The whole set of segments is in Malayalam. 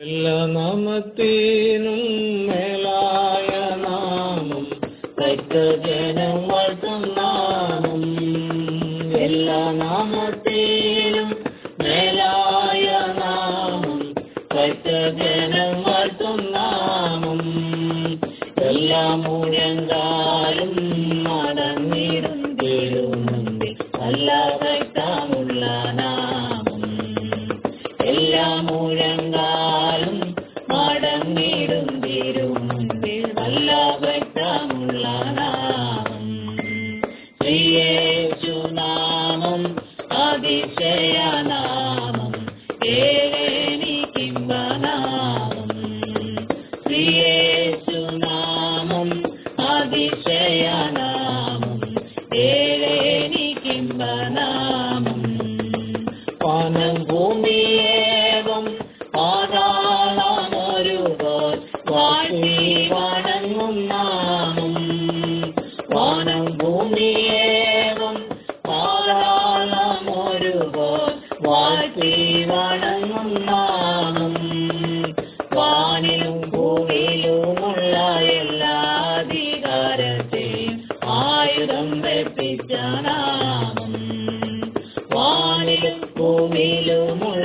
എല്ലാ നാമത്തിനും മേലായ നാമം ഭക്തജനം വാഴ്ത്തും നാമം എല്ലാ നാമത്തിനും മേലായ നാമം ഭക്തജനം വാഴ്ത്തും നാമം എല്ലാ മുഴങ്കാലും മടങ്ങിടും. തേടുന്നുണ്ട് നല്ല വാഴ്ത്തി വണങ്ങും നാമം. വാനിലും ഭൂമിയിലുമുള്ള എല്ലാ അധികാരത്തെയും ആയുധം വെപ്പിച്ച നാമം. വാനിലും ഭൂമിയിലുമുള്ള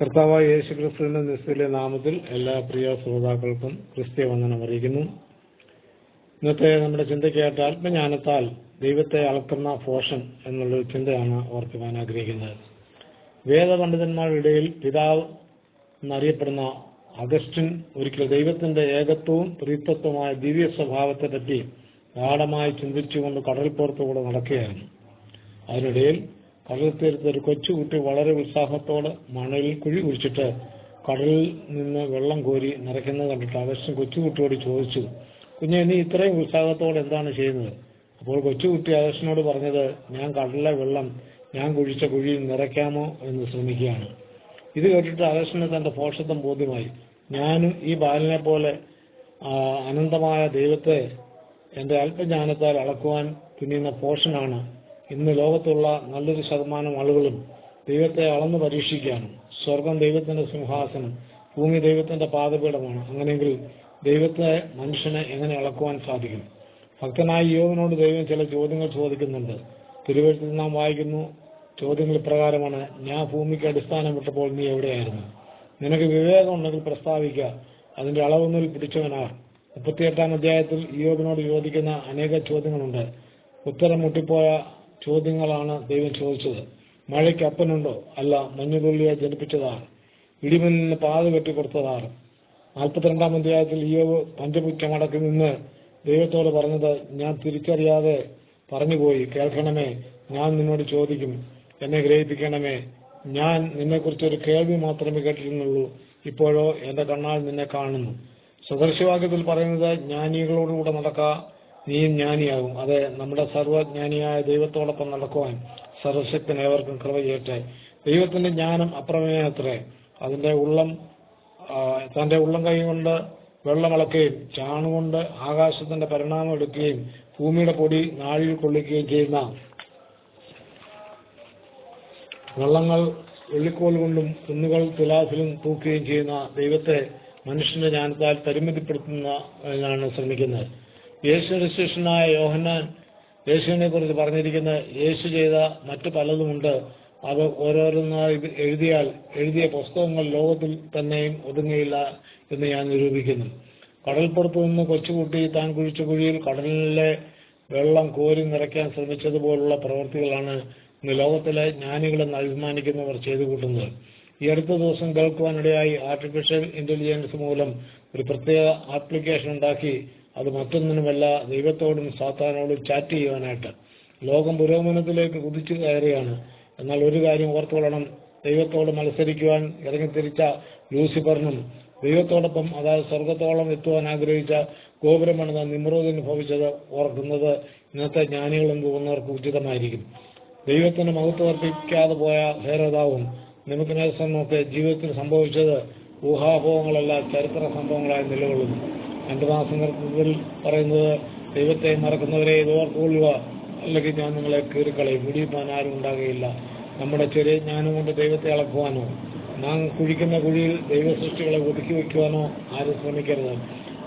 കർത്താവായ യേശു ക്രിസ്തുവിന്റെ നിസ്തുലെ നാമത്തിൽ എല്ലാ പ്രിയ ശ്രോതാക്കൾക്കും ക്രിസ്ത്യ വന്ദനം അറിയിക്കുന്നു. ഇന്നത്തെ നമ്മുടെ ചിന്തയ്ക്കായിട്ട് ആത്മജ്ഞാനത്താൽ ദൈവത്തെ അളക്കുന്ന ഫോഷൻ എന്നുള്ളൊരു ചിന്തയാണ് ഓർക്കുവാൻ ആഗ്രഹിക്കുന്നത്. വേദപണ്ഡിതന്മാരുടെ ഇടയിൽ പിതാവ് എന്നറിയപ്പെടുന്ന അഗസ്റ്റിൻ ഒരിക്കൽ ദൈവത്തിന്റെ ഏകത്വവും പ്രീത്വത്വമായ ദിവ്യ സ്വഭാവത്തെ പറ്റി ഗാഠമായി ചിന്തിച്ചുകൊണ്ട് കടൽപ്പുറത്തുകൂടെ നടക്കുകയായിരുന്നു. അതിനിടയിൽ കടൽ തീരത്ത് ഒരു കൊച്ചുകുട്ടി വളരെ ഉത്സാഹത്തോടെ മണലിൽ കുഴി കുഴിച്ചിട്ട് കടലിൽ നിന്ന് വെള്ളം കോരി നിറയ്ക്കുന്നത് കണ്ടിട്ട് അവശ്യം കൊച്ചുകുട്ടിയോട് ചോദിച്ചു കുഞ്ഞെ നീ ഇത്രയും ഉത്സാഹത്തോടെ എന്താണ് ചെയ്യുന്നത്? അപ്പോൾ കൊച്ചുകുട്ടി അഗസ്റ്റിനോട് പറഞ്ഞത് ഞാൻ കടലിലെ വെള്ളം ഞാൻ കുഴിച്ച കുഴിയിൽ നിറയ്ക്കാമോ എന്ന് ശ്രമിക്കുകയാണ്. ഇത് കേട്ടിട്ട് അഗസ്റ്റിന് തന്റെ പോഷത്വം ബോധ്യമായി. ഞാനും ഈ ബാലനെ പോലെ അനന്തമായ ദൈവത്തെ എന്റെ അല്പജ്ഞാനത്താൽ അളക്കുവാൻ തുനിയുന്ന പോഷനാണ്. ഇന്ന് ലോകത്തുള്ള നല്ലൊരു ശതമാനം ആളുകളും ദൈവത്തെ അളന്ന് പരീക്ഷിക്കുകയാണ്. സ്വർഗം ദൈവത്തിന്റെ സിംഹാസനം ഭൂമി ദൈവത്തിന്റെ പാതപീഠമാണ് അങ്ങനെയെങ്കിൽ ദൈവത്തെ മനുഷ്യനെ എങ്ങനെ അളക്കുവാൻ സാധിക്കും? ഭക്തനായ യോവനോട് ദൈവം ചില ചോദ്യങ്ങൾ ചോദിക്കുന്നുണ്ട്. തിരുവഴുത്തിൽ നാം വായിക്കുന്നു ചോദ്യങ്ങൾ പ്രകാരമാണ് ഞാൻ ഭൂമിക്ക് അടിസ്ഥാനം വിട്ടപ്പോൾ നീ എവിടെയായിരുന്നു? നിനക്ക് വിവേകമുണ്ടെങ്കിൽ പ്രസ്താവിക്കുക അതിന്റെ അളവൊന്നിൽ പിടിച്ചവനാർ. മുപ്പത്തിയെട്ടാം അധ്യായത്തിൽ ഇയോബിനോട് ചോദിക്കുന്ന അനേക ചോദ്യങ്ങളുണ്ട്. ഉത്തരം മുട്ടിപ്പോയ ചോദ്യങ്ങളാണ് ദൈവം ചോദിച്ചത്. മഴയ്ക്ക് അപ്പനുണ്ടോ? അല്ല മഞ്ഞുതുള്ളിയെ ജനിപ്പിച്ചതാർ ഇടിമിന്നിന് പാത കെട്ടിക്കൊടുത്തതാർ നാൽപ്പത്തിരണ്ടാം അധ്യായത്തിൽ ഇയോബ് പഞ്ചപുറ്റമടക്കി നിന്ന് ദൈവത്തോട് പറഞ്ഞത് ഞാൻ തിരിച്ചറിയാതെ പറഞ്ഞുപോയി. കേൾക്കണമേ ഞാൻ നിന്നോട് ചോദിക്കും. എന്നെ ഗ്രഹിപ്പിക്കണമേ. ഞാൻ നിന്നെക്കുറിച്ച് ഒരു കേൾവി മാത്രമേ കേട്ടിരുന്നുള്ളൂ. ഇപ്പോഴോ എന്റെ കണ്ണാൽ നിന്നെ കാണുന്നു. സദൃശവാക്യത്തിൽ പറയുന്നത് ജ്ഞാനികളോടുകൂടെ നടക്ക നീയും ജ്ഞാനിയാകും. അതെ നമ്മുടെ സർവജ്ഞാനിയായ ദൈവത്തോടൊപ്പം നടക്കുവാൻ സർവശക്തൻ ഏവർക്കും കൃപ ചെയ്യട്ടെ. ദൈവത്തിന്റെ ജ്ഞാനം അപ്രമേയത്രേ അതിന്റെ ഉള്ളം തന്റെ ഉള്ളം കൈ കൊണ്ട് വെള്ളമളക്കുകയും ചാണുകൊണ്ട് ആകാശത്തിന്റെ പരിണാമം എടുക്കുകയും ഭൂമിയുടെ പൊടി നാഴിൽ കൊള്ളിക്കുകയും ചെയ്യുന്ന വെള്ളങ്ങൾ വെള്ളിക്കോൽ കൊണ്ടും കുന്നുകൾ തുലാസിലും തൂക്കുകയും ചെയ്യുന്ന ദൈവത്തെ മനുഷ്യന്റെ ജ്ഞാനത്താൽ പരിമിതിപ്പെടുത്തുന്നതിനാണ് ശ്രമിക്കുന്നത്. യേശു ശിഷ്യനായ യോഹന്നാൻ യേശുവിനെ കുറിച്ച് പറഞ്ഞിരിക്കുന്ന യേശു ചെയ്ത മറ്റു പലതുമുണ്ട്. അവ ഓരോരോന്നായി എഴുതിയാൽ എഴുതിയ പുസ്തകങ്ങൾ ലോകത്തിൽ തന്നെയും ഒതുങ്ങിയില്ല എന്ന് ഞാൻ നിരൂപിക്കുന്നു. കടൽപ്പുറത്ത് നിന്ന് കൊച്ചുകുട്ടി താൻ കുഴിച്ച കുഴിയിൽ കടലിലെ വെള്ളം കോരി നിറയ്ക്കാൻ ശ്രമിച്ചതുപോലുള്ള പ്രവൃത്തികളാണ് ഇന്ന് ലോകത്തിലെ ജ്ഞാനികളെന്ന് അഭിമാനിക്കുന്നവർ ചെയ്തു കൂട്ടുന്നത് ഈ അടുത്ത ദിവസം കേൾക്കുവാനിടയായി ആർട്ടിഫിഷ്യൽ ഇന്റലിജൻസ് മൂലം ഒരു പ്രത്യേക ആപ്ലിക്കേഷൻ ഉണ്ടാക്കി അത് മറ്റൊന്നിനുമല്ല ദൈവത്തോടും സാത്താനോടും ചാറ്റ് ചെയ്യുവാനായിട്ട്. ലോകം പുരോഗമനത്തിലേക്ക് കുതിച്ചു കയറുകയാണ് എന്നാൽ ഒരു കാര്യം ഓർത്തുകൊള്ളണം. ദൈവത്തോട് മത്സരിക്കുവാൻ ഇറങ്ങിത്തിരിച്ച ലൂസിഫറിനും ദൈവത്തോടൊപ്പം അതായത് സ്വർഗത്തോളം എത്തുവാൻ ആഗ്രഹിച്ച ഗോപുരമാണ് നാം നിമ്രോദിന് ഭവിച്ചത് ഓർക്കുന്നത് ഇന്നത്തെ ജ്ഞാനികളും പോകുന്നവർക്ക് ഉചിതമായിരിക്കും. ദൈവത്തിന് മഹത്വർപ്പിക്കാതെ പോയ ഭേരതാവും നിമിത്തനൊക്കെ ജീവിതത്തിൽ സംഭവിച്ചത് ഊഹാഭോഹങ്ങളല്ല ചരിത്ര സംഭവങ്ങളായി നിലകൊള്ളുന്നു. രണ്ടു മാസം നിർത്തത്തിൽ പറയുന്നത് ദൈവത്തെ മറക്കുന്നവരെ ഇതോർക്കൊള്ളുക അല്ലെങ്കിൽ ഞാൻ നിങ്ങളെ കീറിക്കളയും. പിടിപ്പാൻ ആരും ഉണ്ടാകുകയില്ല. നമ്മുടെ ചെറിയ ജ്ഞാനം കൊണ്ട് ദൈവത്തെ അളക്കുവാനോ നാം കുഴിക്കുന്ന കുഴിയിൽ ദൈവ സൃഷ്ടികളെ ഒതുക്കി വയ്ക്കുവാനോ ആരും ശ്രമിക്കരുത്.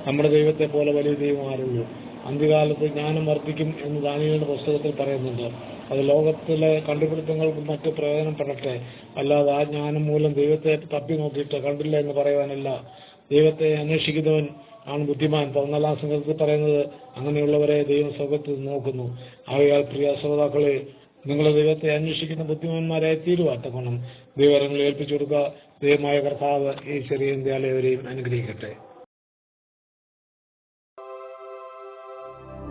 നമ്മുടെ ദൈവത്തെ പോലെ വലിയ ദൈവം ആരുള്ളൂ അന്ത്യകാലത്ത് ജ്ഞാനം വർദ്ധിക്കും എന്ന് ദാനികളുടെ പുസ്തകത്തിൽ പറയുന്നുണ്ട്. അത് ലോകത്തിലെ കണ്ടുപിടുത്തങ്ങൾക്കും മറ്റ് പ്രയോജനപ്പെടട്ടെ. അല്ലാതെ ആ ജ്ഞാനം മൂലം ദൈവത്തെ തപ്പി നോക്കിയിട്ട് കണ്ടില്ല എന്ന് പറയുവാനല്ല. ദൈവത്തെ അന്വേഷിക്കുന്നവൻ ആണ് ബുദ്ധിമാൻ. പതിനാലാം സംഘത്തിൽ പറയുന്നത് അങ്ങനെയുള്ളവരെ ദൈവം സ്വർഗത്തിൽ നോക്കുന്നു. ആകയാൽ പ്രിയ ശ്രോതാക്കളെ നിങ്ങൾ ദൈവത്തെ അന്വേഷിക്കുന്ന ബുദ്ധിമാന്മാരായി തീരുവാത്തക്കണം ദൈവരങ്ങൾ ഏൽപ്പിച്ചു കൊടുക്കുക. ദൈവമായ കർത്താവ് ഈ ചെറിയ ഇന്ത്യാലയവരെയും അനുഗ്രഹിക്കട്ടെ.